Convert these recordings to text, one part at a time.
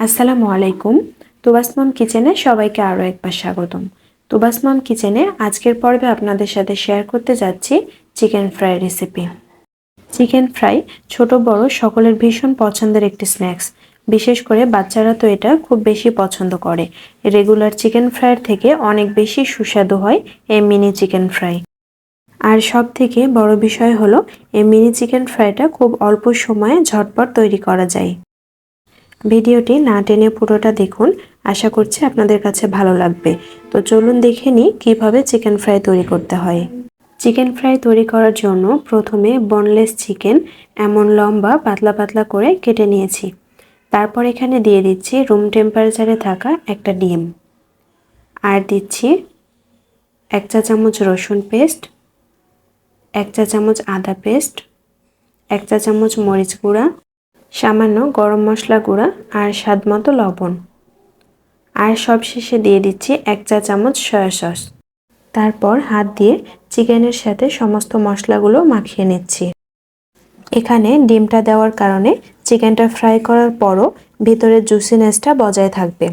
আসসালামু আলাইকুম। তুবাসমাম কিচেনে সবাইকে আরও একবার স্বাগতম। তুবাসমাম কিচেনে আজকের পর্বে আপনাদের সাথে শেয়ার করতে যাচ্ছি chicken fry recipe chicken fry ছোট, বড়, সকলের ভীষণ পছন্দের একটি স্ন্যাক্স বিশেষ করে বাচ্চারা তো এটা খুব বেশি পছন্দ করে। রেগুলার চিকেন ফ্রাইয়ের থেকে অনেক বেশি সুস্বাদু হয় এই মিনি চিকেন ফ্রাই আর সব থেকে বড় বিষয় হলো, এই মিনি চিকেন ফ্রাইটা খুব অল্প সময়ে ঝটপট তৈরি করা যায়। ভিডিওটি না টেনে পুরোটা দেখুন। আশা করছি আপনাদের কাছে ভালো লাগবে। তো চলুন দেখে নিই কীভাবে চিকেন ফ্রাই তৈরি করতে হয়। চিকেন ফ্রাই তৈরি করার জন্য প্রথমে বনলেস চিকেন এমন লম্বা, পাতলা পাতলা করে কেটে নিয়েছি। তারপর এখানে দিয়ে দিচ্ছি রুম টেম্পারেচারে থাকা একটা ডিম। আর দিচ্ছি এক চা চামচ রসুন পেস্ট, এক চা চামচ আদা পেস্ট, এক চা চামচ মরিচ গুঁড়া সামান্য গরম মশলা গুঁড়া আর স্বাদ মতো লবণ। আর সবশেষে দিয়ে দিচ্ছি এক চা চামচ সয়া সস। তারপর হাত দিয়ে চিকেনের সাথে সমস্ত মশলাগুলো মাখিয়ে নিচ্ছি। এখানে ডিমটা দেওয়ার কারণে চিকেনটা ফ্রাই করার পরও ভিতরের জুসিনেসটা বজায় থাকবে।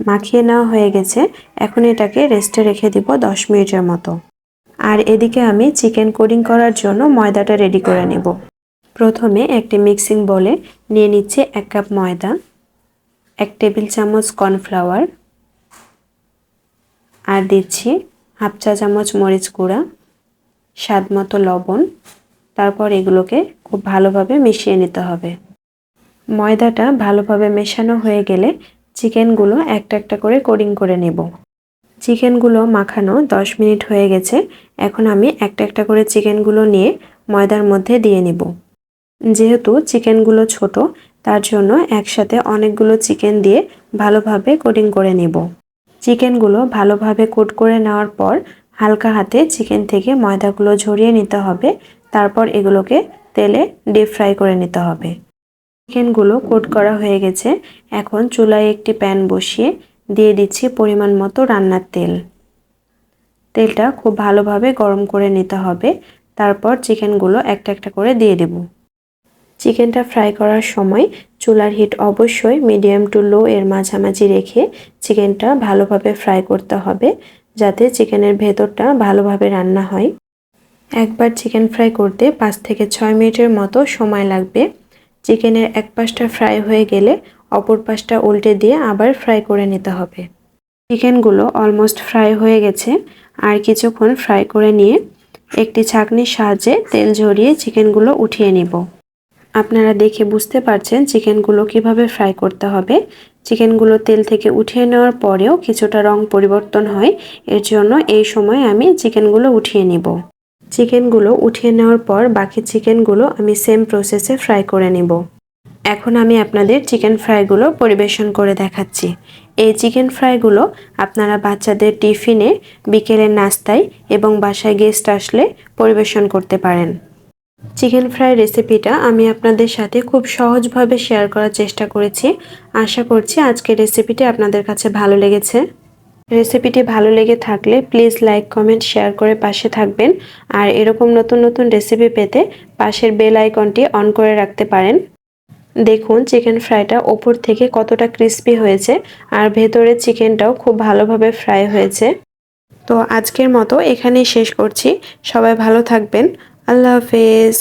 মাখিয়ে নেওয়া হয়ে গেছে, এখন এটাকে রেস্টে রেখে দিব দশ মিনিটের মতো। আর এদিকে আমি চিকেন কোডিং করার জন্য ময়দাটা রেডি করে নেব। প্রথমে একটি মিক্সিং বলে নিয়ে নিচ্ছে এক কাপ ময়দা, এক টেবিল চামচ কর্নফ্লাওয়ার, আর দিচ্ছি হাফ চা চামচ মরিচ গুঁড়া, স্বাদ মতো লবণ। তারপর এগুলোকে খুব ভালোভাবে মিশিয়ে নিতে হবে। ময়দাটা ভালোভাবে মেশানো হয়ে গেলে চিকেনগুলো একটা একটা করে কোডিং করে নেব। চিকেনগুলো মাখানো দশ মিনিট হয়ে গেছে। এখন আমি একটা একটা করে চিকেনগুলো নিয়ে ময়দার মধ্যে দিয়ে নিব। যেহেতু চিকেনগুলো ছোট, তার জন্য একসাথে অনেকগুলো চিকেন দিয়ে ভালোভাবে কোটিং করে নিব। চিকেনগুলো ভালোভাবে কোট করে নেওয়ার পর হালকা হাতে চিকেন থেকে ময়দাগুলো ঝরিয়ে নিতে হবে। তারপর এগুলোকে তেলে ডিপ ফ্রাই করে নিতে হবে। চিকেনগুলো কোট করা হয়ে গেছে। এখন চুলায় একটি প্যান বসিয়ে দিয়ে দিচ্ছি পরিমাণ মতো রান্নার তেল। তেলটা খুব ভালোভাবে গরম করে নিতে হবে। তারপর চিকেনগুলো একটা একটা করে দিয়ে দেব। চিকেনটা ফ্রাই করার সময় চুলার হিট অবশ্যই মিডিয়াম টু লো এর মাঝামাঝি রেখে চিকেনটা ভালোভাবে ফ্রাই করতে হবে যাতে চিকেনের ভেতরটা ভালোভাবে রান্না হয়। একবার চিকেন ফ্রাই করতে পাঁচ থেকে ছয় মিনিটের মতো সময় লাগবে। চিকেনের এক পাশটা ফ্রাই হয়ে গেলে অপর পাশটা উল্টে দিয়ে আবার ফ্রাই করে নিতে হবে। চিকেনগুলো অলমোস্ট ফ্রাই হয়ে গেছে। আর কিছুক্ষণ ফ্রাই করে নিয়ে একটি ছাঁকনির সাহায্যে তেল ঝরিয়ে চিকেনগুলো উঠিয়ে নিব। আপনারা দেখে বুঝতে পারছেন চিকেনগুলো কীভাবে ফ্রাই করতে হবে। চিকেনগুলো তেল থেকে উঠিয়ে নেওয়ার পরেও কিছুটা রং পরিবর্তন হয়। এর জন্য এই সময় আমি চিকেনগুলো উঠিয়ে নিব। চিকেনগুলো উঠিয়ে নেওয়ার পর বাকি চিকেনগুলো আমি সেম প্রসেসে ফ্রাই করে নিব। এখন আমি আপনাদের চিকেন ফ্রাইগুলো পরিবেশন করে দেখাচ্ছি। এই চিকেন ফ্রাইগুলো আপনারা বাচ্চাদের টিফিনে, বিকেলের নাস্তায় এবং বাসায় গেস্ট আসলে পরিবেশন করতে পারেন। চিকেন ফ্রাই রেসিপিটা আমি আপনাদের সাথে খুব সহজভাবে শেয়ার করার চেষ্টা করেছি। আশা করছি আজকের রেসিপিটি আপনাদের কাছে ভালো লেগেছে। রেসিপিটি ভালো লেগে থাকলে প্লিজ লাইক, কমেন্ট, শেয়ার করে পাশে থাকবেন। আর এরকম নতুন নতুন রেসিপি পেতে পাশের বেল আইকনটি অন করে রাখতে পারেন। দেখুন, চিকেন ফ্রাইটা ওপর থেকে কতটা ক্রিস্পি হয়েছে আর ভেতরের চিকেনটাও খুব ভালোভাবে ফ্রাই হয়েছে। তো আজকের মতো এখানেই শেষ করছি। সবাই ভালো থাকবেন। আল্লাহ হাফেজ